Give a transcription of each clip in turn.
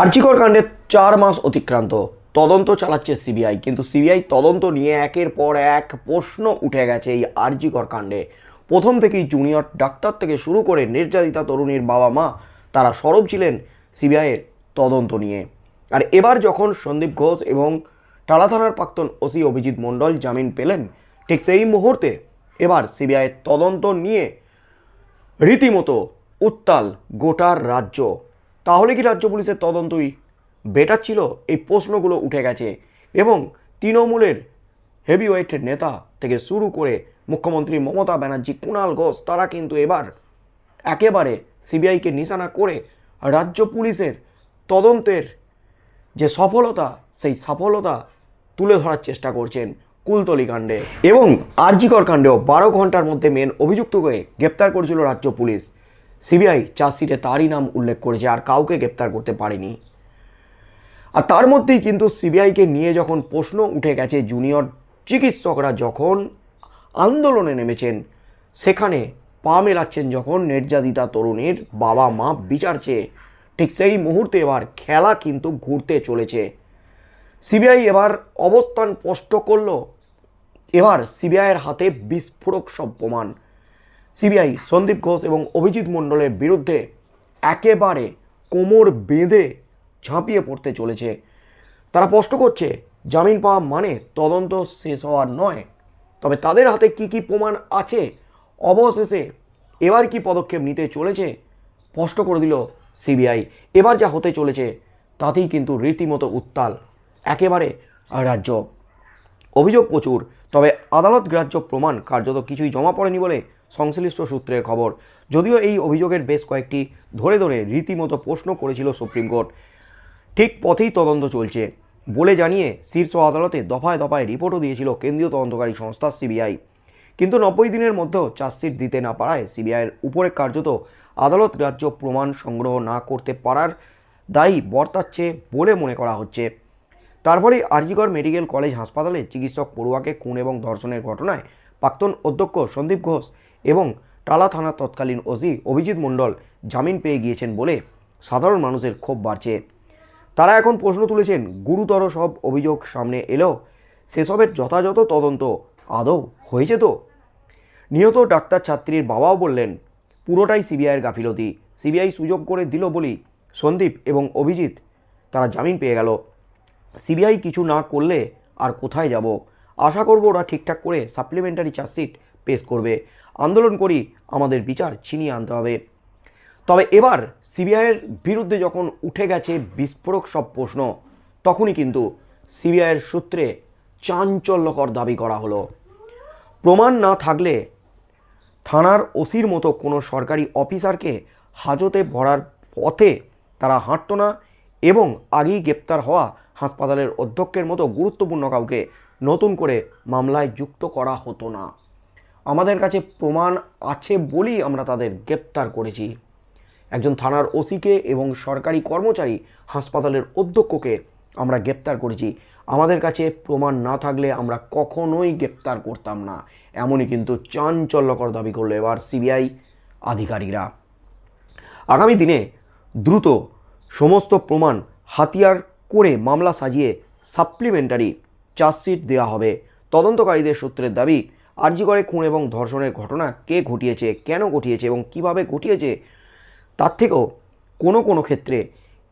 আর্চিকর কাণ্ডে চার মাস অতিক্রান্ত। তদন্ত চালাচ্ছে সিবিআই, কিন্তু সিবিআই তদন্ত নিয়ে একের পর এক প্রশ্ন উঠে গেছে এই আরজিকর কাণ্ডে। প্রথম থেকেই জুনিয়র ডাক্তার থেকে শুরু করে নির্যাতিতা তরুণীর বাবা মা, তারা সরব ছিলেন সিবিআইয়ের তদন্ত নিয়ে। আর এবার যখন সন্দীপ ঘোষ এবং টালা থানার প্রাক্তন ওসি অভিজিৎ মণ্ডল জামিন পেলেন, ঠিক সেই মুহূর্তে এবার সিবিআইয়ের তদন্ত নিয়ে রীতিমতো উত্তাল গোটার রাজ্য। তাহলে কি রাজ্য পুলিশের তদন্তই বেটার ছিল? এই প্রশ্নগুলো উঠে গেছে। এবং তৃণমূলের হেভিওয়েটের নেতা থেকে শুরু করে মুখ্যমন্ত্রী মমতা ব্যানার্জি কুণাল ঘোষ, তারা কিন্তু এবার একেবারে সিবিআইকে নিশানা করে রাজ্য পুলিশের তদন্তের যে সফলতা, সেই সফলতা তুলে ধরার চেষ্টা করছেন কুলতলি কাণ্ডে। এবং আরজিকর কাণ্ডেও বারো ঘণ্টার মধ্যে মেন অভিযুক্তকে গ্রেপ্তার করেছিল রাজ্য পুলিশ। সিবিআই চার্জশিটে তারই নাম উল্লেখ করেছে আর কাউকে গ্রেপ্তার করতে পারেনি। আর তার মধ্যেই কিন্তু সিবিআইকে নিয়ে যখন প্রশ্ন উঠে গেছে, জুনিয়র চিকিৎসকরা যখন আন্দোলনে নেমেছেন, সেখানে পা মেলাচ্ছেন যখন নির্যাতিতা তরুণীর বাবা মা বিচার চেয়ে, ঠিক সেই মুহূর্তে এবার খেলা কিন্তু ঘুরতে চলেছে। সিবিআই এবার অবস্থান স্পষ্ট করল। এবার সিবিআইয়ের হাতে বিস্ফোরক সব প্রমাণ। সিবিআই, সন্দীপ ঘোষ এবং অভিজিৎ মণ্ডলের বিরুদ্ধে একেবারে কোমর বেঁধে ঝাঁপিয়ে পড়তে চলেছে। তারা স্পষ্ট করছে, জামিন পাওয়া মানে তদন্ত শেষ হওয়ার নয়। তবে তাদের হাতে কি কি প্রমাণ আছে, অবশেষে এবার কি পদক্ষেপ নিতে চলেছে, স্পষ্ট করে দিল সিবিআই। এবার যা হতে চলেছে, তাতেই কিন্তু রীতিমতো উত্তাল, একেবারে রাজ্য অভিযোগ প্রচুর, তবে আদালত গ্রাহ্য প্রমাণ কার্যত কিছুই জমা পড়েনি বলে সংশ্লিষ্ট সূত্রের খবর। যদিও এই অভিযোগের বেশ কয়েকটি ধরে ধরে রীতিমতো প্রশ্ন করেছিল সুপ্রিম কোর্ট। ঠিক পথেই তদন্ত চলছে। বলে জানিয়ে শীর্ষ আদালতে দফায় দফায় রিপোর্টও দিয়েছিল কেন্দ্রীয় তদন্তকারী সংস্থা সিবিআই। কিন্তু নব্বই দিনের মধ্যেও চার্জশিট দিতে না পারায় সিবিআইয়ের উপরে কার্যত আদালত গ্রাহ্য প্রমাণ সংগ্রহ না করতে পারার দায়ী বর্তাচ্ছে বলে মনে করা হচ্ছে। তারপরেই আরজিগড় মেডিকেল কলেজ হাসপাতালে চিকিৎসক পড়ুয়াকে খুন এবং ধর্ষণের ঘটনায় প্রাক্তন অধ্যক্ষ সন্দীপ ঘোষ এবং টালা থানার তৎকালীন ওসি অভিজিৎ মণ্ডল জামিন পেয়ে গিয়েছেন বলে সাধারণ মানুষের ক্ষোভ বাড়ছে। তারা এখন প্রশ্ন তুলেছেন, গুরুতর সব অভিযোগ সামনে এলেও সেসবের যথাযথ তদন্ত আদৌ হয়েছে তো? নিহত ডাক্তার ছাত্রীর বাবাও বললেন, পুরোটাই সিবিআইয়ের গাফিলতি, সিবিআই সুযোগ করে দিল বলি সন্দীপ এবং অভিজিৎ, তারা জামিন পেয়ে গেল। সিবিআই কিছু না করলে আর কোথায় যাব? আশা করব ওরা ঠিকঠাক করে সাপ্লিমেন্টারি চার্জশিট পেশ করবে। আন্দোলন করি, আমাদের বিচার ছিনিয়ে আনতে হবে। তবে এবার সিবিআইয়ের বিরুদ্ধে যখন উঠে গেছে বিস্ফোরক সব প্রশ্ন, তখনই কিন্তু সিবিআইয়ের সূত্রে চাঞ্চল্যকর দাবি করা হলো। প্রমাণ না থাকলে থানার ওসির মতো কোনো সরকারি অফিসারকে হাজতে ভরার পথে তারা হাঁটত না এবং আগেই গ্রেপ্তার হওয়া হাসপাতালের অধ্যক্ষের মতো গুরুত্বপূর্ণ কাউকে নতুন করে মামলায় যুক্ত করা হতো না। আমাদের কাছে প্রমাণ আছে বলেই আমরা তাদের গ্রেপ্তার করেছি। একজন থানার ওসিকে এবং সরকারি কর্মচারী হাসপাতালের অধ্যক্ষকে আমরা গ্রেপ্তার করেছি। আমাদের কাছে প্রমাণ না থাকলে আমরা কখনোই গ্রেপ্তার করতাম না। এমনই কিন্তু চাঞ্চল্যকর দাবি করল এবার সিবিআই আধিকারিকরা। আগামী দিনে দ্রুত সমস্ত প্রমাণ হাতিয়ার করে মামলা সাজিয়ে সাপ্লিমেন্টারি চার্জশিট দেওয়া হবে। তদন্তকারীদের সূত্রের দাবি আরজিগড়ে খুন এবং ধর্ষণের ঘটনা কে ঘটিয়েছে, কেন ঘটিয়েছে এবং কীভাবে ঘটিয়েছে, তার থেকেও কোনো কোনো ক্ষেত্রে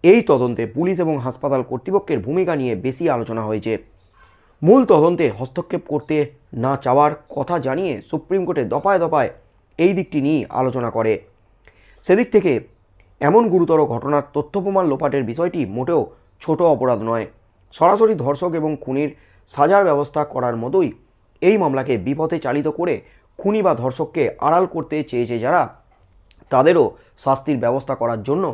এই তদন্তে পুলিশ এবং হাসপাতাল কর্তৃপক্ষের ভূমিকা নিয়ে বেশি আলোচনা হয়েছে। মূল তদন্তে হস্তক্ষেপ করতে না চাওয়ার কথা জানিয়ে সুপ্রিম কোর্টে দফায় দফায় এই দিকটি নিয়ে আলোচনা করে। সেদিক থেকে এমন গুরুতর ঘটনার তথ্য প্রমাণ লোপাটের বিষয়টি মোটেও ছোট অপরাধ নয়। সরাসরি ধর্ষক এবং খুনির সাজার ব্যবস্থা করার মতোই এই মামলাকে বিপথে চালিত করে খুনি বা ধর্ষককে আড়াল করতে চেয়েছে যারা, তাদেরও শাস্তির ব্যবস্থা করার জন্য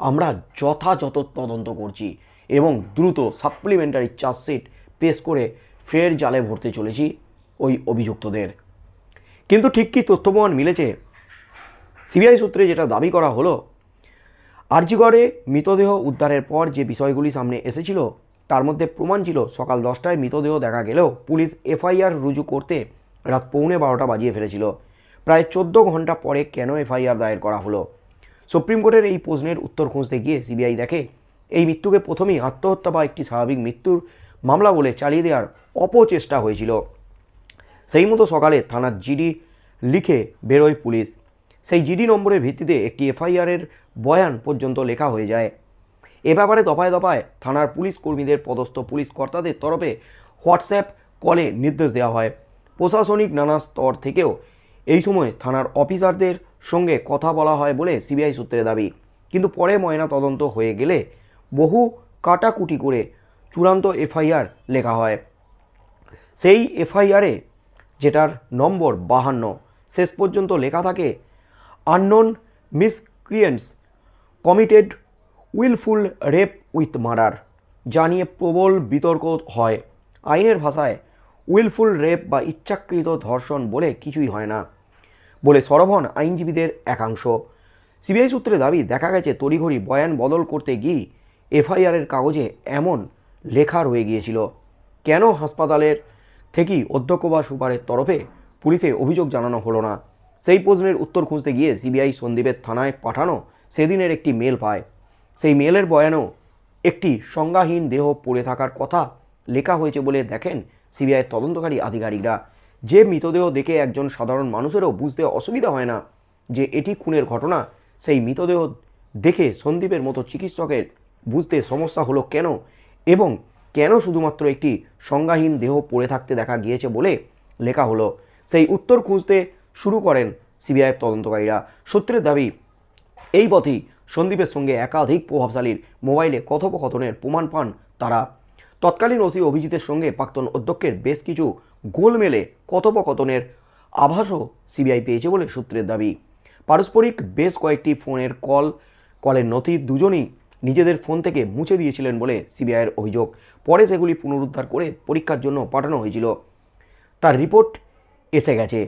আমরা যথাযথ তদন্ত করছি এবং দ্রুত সাপ্লিমেন্টারি চার্জশিট পেশ করে ফের জালে ভরতে চলেছি ওই অভিযুক্তদের। কিন্তু ঠিক কী তথ্য প্রমাণ মিলেছে? সিবিআই সূত্রে যেটা দাবি করা হলো, আরজিগড়ে মৃতদেহ উদ্ধারের পর যে বিষয়গুলি সামনে এসেছিল তার মধ্যে প্রমাণ ছিল, সকাল দশটায় মৃতদেহ দেখা গেলেও পুলিশ এফআইআর রুজু করতে রাত পৌনে বারোটা বাজিয়ে ফেলেছিল। প্রায় চোদ্দ ঘণ্টা পরে কেন এফআইআর দায়ের করা হলো? সুপ্রিম কোর্টের এই প্রশ্নের উত্তর খুঁজতে গিয়ে সিবিআই দেখে, এই মৃত্যুকে প্রথমেই আত্মহত্যা বা একটি স্বাভাবিক মৃত্যুর মামলা বলে চালিয়ে দেওয়ার অপচেষ্টা হয়েছিল। সেই মতো সকালে থানার জিডি লিখে বেরোয় পুলিশ। সেই জিডি নম্বরের ভিত্তিতে একটি এফআইআরের বয়ান পর্যন্ত লেখা হয়ে যায়। এ ব্যাপারে দফায় দফায় থানার পুলিশ কর্মীদের, পদস্থ পুলিশ কর্তাদের তরফে হোয়াটসঅ্যাপ কলে নির্দেশ দেওয়া হয়। প্রশাসনিক নানা স্তর থেকেও এই সময় থানার অফিসারদের সঙ্গে কথা বলা হয় বলে সিবিআই সূত্রে দাবি। কিন্তু পরে ময়না তদন্ত হয়ে গেলে বহু কাটাকুটি করে চূড়ান্ত এফআইআর লেখা হয়। সেই এফআইআরে যেটার নম্বর বাহান্ন, শেষ পর্যন্ত লেখা থাকে, unknown miscreants committed wilful rape with murder যা নিয়ে প্রবল বিতর্ক হয়। আইনের ভাষায়, উইলফুল রেপ বা ইচ্ছাকৃত ধর্ষণ বলে কিছুই হয় না, বলে সরব হন আইনজীবীদের একাংশ। সিবিআই সূত্রে দাবি, দেখা গেছে তড়িঘড়ি বয়ান বদল করতে গিয়ে এফআইআরের কাগজে এমন লেখা রয়ে গিয়েছিল। কেন হাসপাতালের থেকেই অধ্যক্ষ বা সুপারের তরফে পুলিশে অভিযোগ জানানো হলো না? সেই প্রশ্নের উত্তর খুঁজতে গিয়ে সিবিআই সন্দীপের থানায় পাঠানো সেদিনের একটি মেল পায়। সেই মেলের বয়ানেও একটি সংজ্ঞাহীন দেহ পড়ে থাকার কথা লেখা হয়েছে বলে দেখেন সিবিআই তদন্তকারী আধিকারিকরা। যে মৃতদেহ দেখে একজন সাধারণ মানুষেরও বুঝতে অসুবিধা হয় না যে এটি খুনের ঘটনা, সেই মৃতদেহ দেখে সন্দীপের মতো চিকিৎসকের বুঝতে সমস্যা হলো কেন এবং কেন শুধুমাত্র একটি সংজ্ঞাহীন দেহ পড়ে থাকতে দেখা গিয়েছে বলে লেখা হলো। সেই উত্তর খুঁজতে শুরু করেন সিবিআইয়ের তদন্তকারীরা। সূত্রের দাবি, এই পথেই সন্দীপের সঙ্গে একাধিক প্রভাবশালীর মোবাইলে কথোপকথনের প্রমাণ পান তারা। তৎকালীন ওসি অভিজিতের সঙ্গে প্রাক্তন অধ্যক্ষের বেশ কিছু গোলমেলে কথোপকথনের আভাসও সিবিআই পেয়েছে বলে সূত্রের দাবি। পারস্পরিক বেশ কয়েকটি ফোনের কল, কলের নথি দুজনই নিজেদের ফোন থেকে মুছে দিয়েছিলেন বলে সিবিআইয়ের অভিযোগ। পরে সেগুলি পুনরুদ্ধার করে পরীক্ষার জন্য পাঠানো হয়েছিল। তার রিপোর্ট এসে গেছে।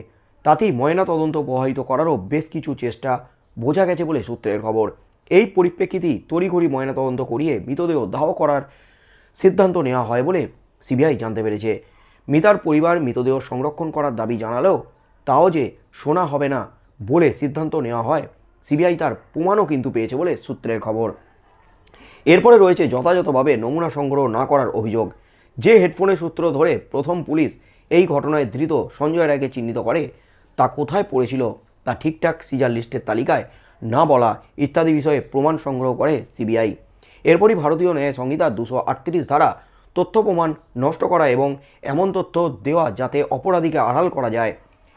তাতেই ময়না তদন্ত প্রবাহিত করারও বেশ কিছু চেষ্টা বোঝা গেছে বলে সূত্রের খবর। এই পরিপ্রেক্ষিতেই তড়িঘড়ি ময়নাতদন্ত করিয়ে মৃতদেহ দাহ করার সিদ্ধান্ত নেওয়া হয় বলে সিবিআই জানতে পেরেছে। মিতার পরিবার মৃতদেহ সংরক্ষণ করার দাবি জানালেও তাও যে শোনা হবে না বলে সিদ্ধান্ত নেওয়া হয়, সিবিআই তার প্রমাণও কিন্তু পেয়েছে বলে সূত্রের খবর। এরপরে রয়েছে যথাযথভাবে নমুনা সংগ্রহ না করার অভিযোগ। যে হেডফোনের সূত্র ধরে প্রথম পুলিশ এই ঘটনায় ধৃত সঞ্জয় রায়কে চিহ্নিত করে তা কোথায় পড়েছিল, তা ঠিকঠাক সিজার লিস্টের তালিকায় না বলা ইত্যাদি বিষয়ে প্রমাণ সংগ্রহ করে সিবিআই। এরপরই ভারতীয় ন্যায় সংহিতার দুশো আটত্রিশ ধারা তথ্য প্রমাণ নষ্ট করা এবং এমন তথ্য দেওয়া যাতে অপরাধীকে আড়াল করা যায়।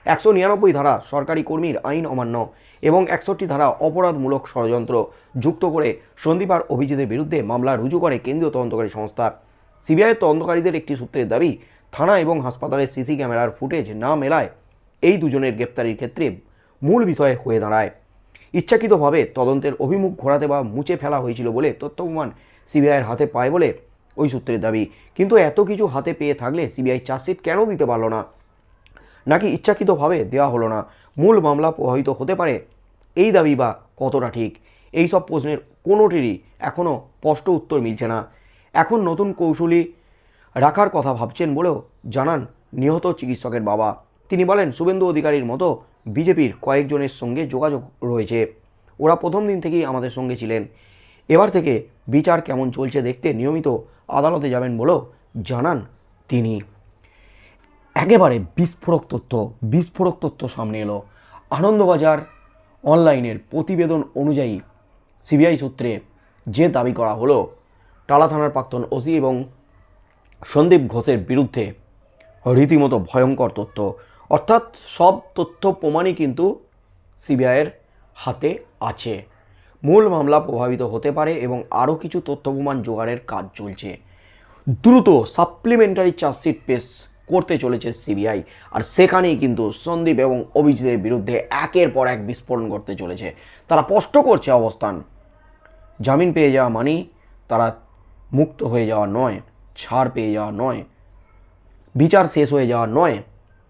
একশো নিরানব্বই ধারা সরকারি কর্মীর আইন অমান্য এবং একষট্টি ধারা অপরাধমূলক ষড়যন্ত্র যুক্ত করে সন্দীপ আর অভিজিতের বিরুদ্ধে মামলা রুজু করে কেন্দ্রীয় তদন্তকারী সংস্থা। সিবিআইয়ের তদন্তকারীদের একটি সূত্রের দাবি, থানা এবং হাসপাতালের সিসি ক্যামেরার ফুটেজ না মেলায় এই দুজনের গ্রেপ্তারির ক্ষেত্রে মূল বিষয় হয়ে দাঁড়ায়। ইচ্ছাকৃতভাবে তদন্তের অভিমুখ ঘোরাতে বা মুছে ফেলা হয়েছিল বলে তথ্য প্রমাণ সিবিআইয়ের হাতে পায় বলে ওই সূত্রের দাবি। কিন্তু এত কিছু হাতে পেয়ে থাকলে সিবিআই চার্জশিট কেন দিতে পারল না? নাকি ইচ্ছাকৃতভাবে দেওয়া হলো না? মূল মামলা প্রভাবিত হতে পারে এই দাবি বা কতটা ঠিক? এই সব প্রশ্নের কোনোটিরই এখনও স্পষ্ট উত্তর মিলছে না। এখন নতুন কৌশলী রাখার কথা ভাবছেন বলেও জানান নিহত চিকিৎসকের বাবা। তিনি বলেন, শুভেন্দু অধিকারীর মতো বিজেপির কয়েকজনের সঙ্গে যোগাযোগ রয়েছে। ওরা প্রথম দিন থেকেই আমাদের সঙ্গে ছিলেন। এবার থেকে বিচার কেমন চলছে দেখতে নিয়মিত আদালতে যাবেন বলেও জানান তিনি। একেবারে বিস্ফোরক তথ্য বিস্ফোরক তথ্য সামনে এলো। আনন্দবাজার অনলাইনের প্রতিবেদন অনুযায়ী সিবিআই সূত্রে যে দাবি করা হলো, টালা থানার প্রাক্তন ওসি এবং সন্দীপ ঘোষের বিরুদ্ধে রীতিমতো ভয়ঙ্কর তথ্য। অর্থাৎ সব তথ্য প্রমাণই কিন্তু সিবিআইয়ের হাতে আছে। মূল মামলা প্রভাবিত হতে পারে এবং আরও কিছু তথ্য প্রমাণ জোগাড়ের কাজ চলছে। দ্রুত সাপ্লিমেন্টারি চার্জশিট পেশ করতে চলেছে সিবিআই। আর সেখানেই কিন্তু সন্দীপ এবং অভিজিতের বিরুদ্ধে একের পর এক বিস্ফোরণ করতে চলেছে। তারা স্পষ্ট করছে অবস্থান। জামিন পেয়ে যাওয়া মানেই তারা মুক্ত হয়ে যাওয়া নয়, ছাড় পেয়ে যাওয়া নয়, বিচার শেষ হয়ে যাওয়া নয়।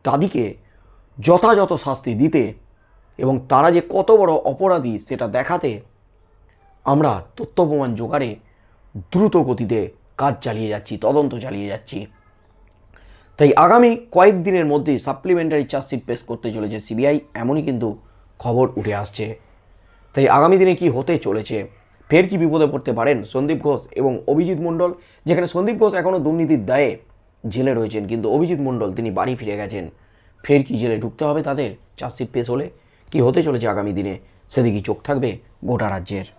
তাদেরকে যথাযথ শাস্তি দিতে এবং তারা যে কত বড় অপরাধী সেটা দেখাতে আমরা তথ্য প্রমাণ জোগাড়ে দ্রুত গতিতে কাজ চালিয়ে যাচ্ছি, তদন্ত চালিয়ে যাচ্ছি। তাই আগামী কয়েকদিনের মধ্যে সাপ্লিমেন্টারি চার্জশিট পেশ করতে চলেছে সিবিআই এমনই কিন্তু খবর উঠে আসছে। তাই আগামী দিনে কি হতে চলেছে, ফের কি বিপদে পড়তে পারেন সন্দীপ ঘোষ এবং অভিজিৎ মণ্ডল, যেখানে সন্দীপ ঘোষ এখনও দুর্নীতির দায়ে জেলে রয়েছেন, কিন্তু অভিজিৎ মণ্ডল, তিনি বাড়ি ফিরে গেছেন। ফের কি জেলে ঢুকতে হবে তাদের? চার্জশিট পেশ হলে কি হতে চলেছে আগামী দিনে? সেদিকেই চোখ থাকবে গোটা রাজ্যের।